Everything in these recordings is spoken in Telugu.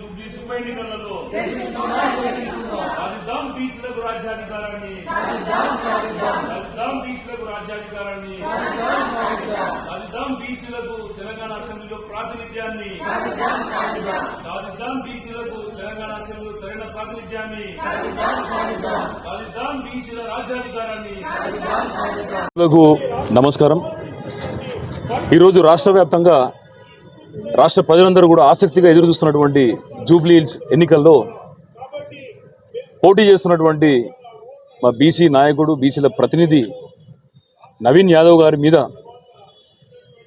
జూబ్లీస్ ఉప ఎన్నికలలో సాధిద్దాం బీసీలకు రాజ్యాధికారాన్ని. సాధిద్దాం బీసీలకు రాజ్యాధికారాన్ని. సాధిద్దాం బీసీలకు తెలంగాణ అసెంబ్లీలో ప్రాతినిధ్యాన్ని. సాధిద్దాం బీసీలకు తెలంగాణ అసెంబ్లీలో సరైన ప్రాతినిధ్యాన్ని. సాధిద్దాం బీసీల రాజ్యాధికారాన్ని. నమస్కారం. ఈరోజు రాష్ట్ర వ్యాప్తంగా రాష్ట్ర ప్రజలందరూ కూడా ఆసక్తిగా ఎదురు చూస్తున్నటువంటి జూబ్లీ హిల్స్ ఎన్నికల్లో పోటీ చేస్తున్నటువంటి మా బీసీ నాయకుడు బీసీల ప్రతినిధి నవీన్ యాదవ్ గారి మీద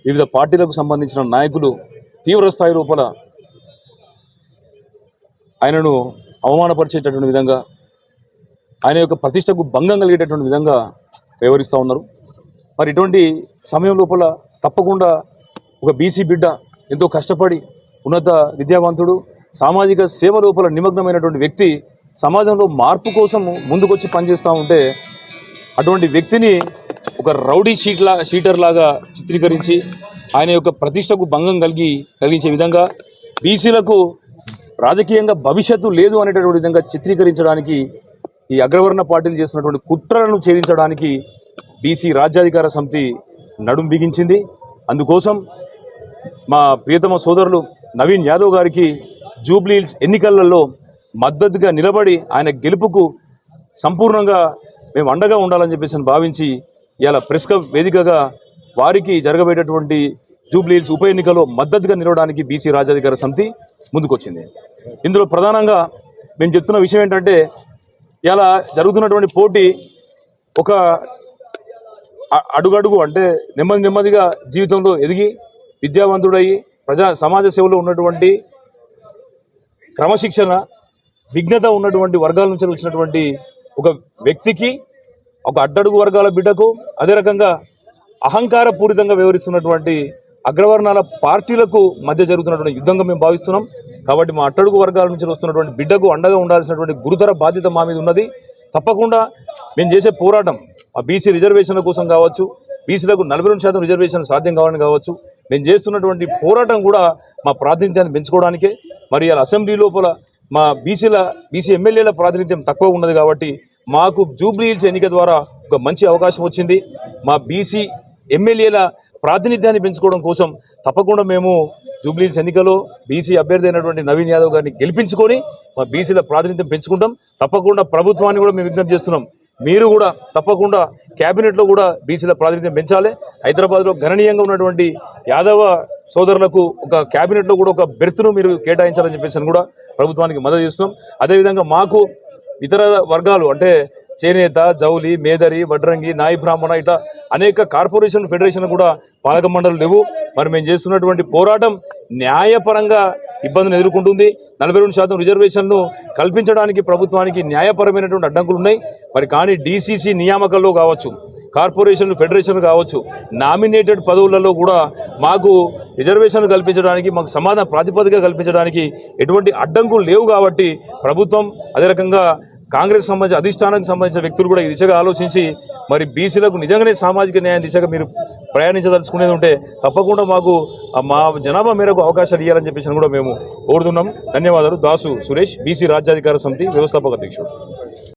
వివిధ పార్టీలకు సంబంధించిన నాయకులు తీవ్ర స్థాయి లోపల ఆయనను అవమానపరిచేటటువంటి విధంగా ఆయన యొక్క ప్రతిష్టకు భంగం కలిగేటటువంటి విధంగా వ్యవహరిస్తూ ఉన్నారు. మరి ఇటువంటి సమయం లోపల తప్పకుండా ఒక బీసీ బిడ్డ ఎంతో కష్టపడి ఉన్నత విద్యావంతుడు సామాజిక సేవ లోపల నిమగ్నమైనటువంటి వ్యక్తి సమాజంలో మార్పు కోసం ముందుకొచ్చి పనిచేస్తూ ఉంటే అటువంటి వ్యక్తిని ఒక రౌడీ షీట్లా షీటర్ లాగా చిత్రీకరించి ఆయన యొక్క ప్రతిష్టకు భంగం కలిగి కలిగించే విధంగా బీసీలకు రాజకీయంగా భవిష్యత్తు లేదు అనేటటువంటి విధంగా చిత్రీకరించడానికి ఈ అగ్రవర్ణ పార్టీలు చేస్తున్నటువంటి కుట్రలను ఛేదించడానికి బీసీ రాజ్యాధికార సమితి నడుం బిగించింది. అందుకోసం మా ప్రియతమ సోదరులు నవీన్ యాదవ్ గారికి జూబ్లీహిల్స్ ఎన్నికలలో మద్దతుగా నిలబడి ఆయన గెలుపుకు సంపూర్ణంగా మేము అండగా ఉండాలని చెప్పేసి అని భావించి ఇలా ప్రెస్ వేదికగా వారికి జరగబోయేటటువంటి జూబ్లీహిల్స్ ఉప ఎన్నికలో మద్దతుగా నిలవడానికి బీసీ రాజ్యాధికార సమితి ముందుకొచ్చింది. ఇందులో ప్రధానంగా మేము చెప్తున్న విషయం ఏంటంటే ఇలా జరుగుతున్నటువంటి పోటీ ఒక అడుగడుగు అంటే నెమ్మది నెమ్మదిగా జీవితంలో ఎదిగి విద్యావంతుడై ప్రజా సమాజ సేవలో ఉన్నటువంటి క్రమశిక్షణ విఘ్నత ఉన్నటువంటి వర్గాల నుంచి వచ్చినటువంటి ఒక వ్యక్తికి ఒక అడ్డడుగు వర్గాల బిడ్డకు అదే రకంగా అహంకార పూరితంగా వ్యవహరిస్తున్నటువంటి అగ్రవర్ణాల పార్టీలకు మధ్య జరుగుతున్నటువంటి యుద్ధంగా మేము భావిస్తున్నాం. కాబట్టి మా అట్టడుగు వర్గాల నుంచి వస్తున్నటువంటి బిడ్డకు అండగా ఉండాల్సినటువంటి గురుతర బాధ్యత మా మీద ఉన్నది. తప్పకుండా మేము చేసే పోరాటం ఆ బీసీ రిజర్వేషన్ల కోసం కావచ్చు బీసీలకు నలభై రెండు శాతం రిజర్వేషన్ సాధ్యం కావాలని కావచ్చు మేము చేస్తున్నటువంటి పోరాటం కూడా మా ప్రాతినిధ్యాన్ని పెంచుకోవడానికే. మరి అసెంబ్లీ లోపల మా బీసీల బీసీ ఎమ్మెల్యేల ప్రాతినిధ్యం తక్కువ ఉన్నది కాబట్టి మాకు జూబ్లీ హిల్స్ ఎన్నిక ద్వారా ఒక మంచి అవకాశం వచ్చింది. మా బీసీ ఎమ్మెల్యేల ప్రాతినిధ్యాన్ని పెంచుకోవడం కోసం తప్పకుండా మేము జూబ్లీ హిల్స్ ఎన్నికలో బీసీ అభ్యర్థి అయినటువంటి నవీన్ యాదవ్ గారిని గెలిపించుకొని మా బీసీల ప్రాతినిధ్యం పెంచుకుంటాం. తప్పకుండా ప్రభుత్వాన్ని కూడా మేము విజ్ఞప్తి చేస్తున్నాం. మీరు కూడా తప్పకుండా క్యాబినెట్లో కూడా బీసీల ప్రాతినిధ్యం పెంచాలి. హైదరాబాద్లో గణనీయంగా ఉన్నటువంటి యాదవ సోదరులకు ఒక క్యాబినెట్లో కూడా ఒక బెర్త్ను మీరు కేటాయించాలని చెప్పేసి కూడా ప్రభుత్వానికి మద్దతు చేస్తున్నాం. అదేవిధంగా మాకు ఇతర వర్గాలు అంటే చేనేత జౌలి మేదరి వడ్రంగి నాయి బ్రాహ్మణ ఇట్లా అనేక కార్పొరేషన్ ఫెడరేషన్ కూడా పాలక మండలి లేవు. మరి మేము చేస్తున్నటువంటి పోరాటం న్యాయపరంగా ఇబ్బందులు ఎదుర్కొంటుంది. నలభై రెండు శాతం రిజర్వేషన్ను కల్పించడానికి ప్రభుత్వానికి న్యాయపరమైనటువంటి అడ్డంకులు ఉన్నాయి. మరి కానీ డీసీసీ నియామకాల్లో కావచ్చు కార్పొరేషన్ ఫెడరేషన్ కావచ్చు నామినేటెడ్ పదవులలో కూడా మాకు రిజర్వేషన్ కల్పించడానికి మాకు సమాధాన ప్రాతిపదిక కల్పించడానికి ఎటువంటి అడ్డంకులు లేవు కాబట్టి ప్రభుత్వం అదే రకంగా కాంగ్రెస్ సంబంధించిన అధిష్టానానికి సంబంధించిన వ్యక్తులు కూడా ఈ దిశగా ఆలోచించి మరి బీసీలకు నిజంగానే సామాజిక న్యాయం దిశగా మీరు ప్రయాణించదలుచుకునేది ఉంటే తప్పకుండా మాకు మా జనాభా మేరకు అవకాశాలు ఇవ్వాలని చెప్పేసి కూడా మేము కోరుతున్నాం. ధన్యవాదాలు. దాసు సురేష్ బీసీ రాజ్యాధికార సమితి వ్యవస్థాపక అధ్యక్షుడు.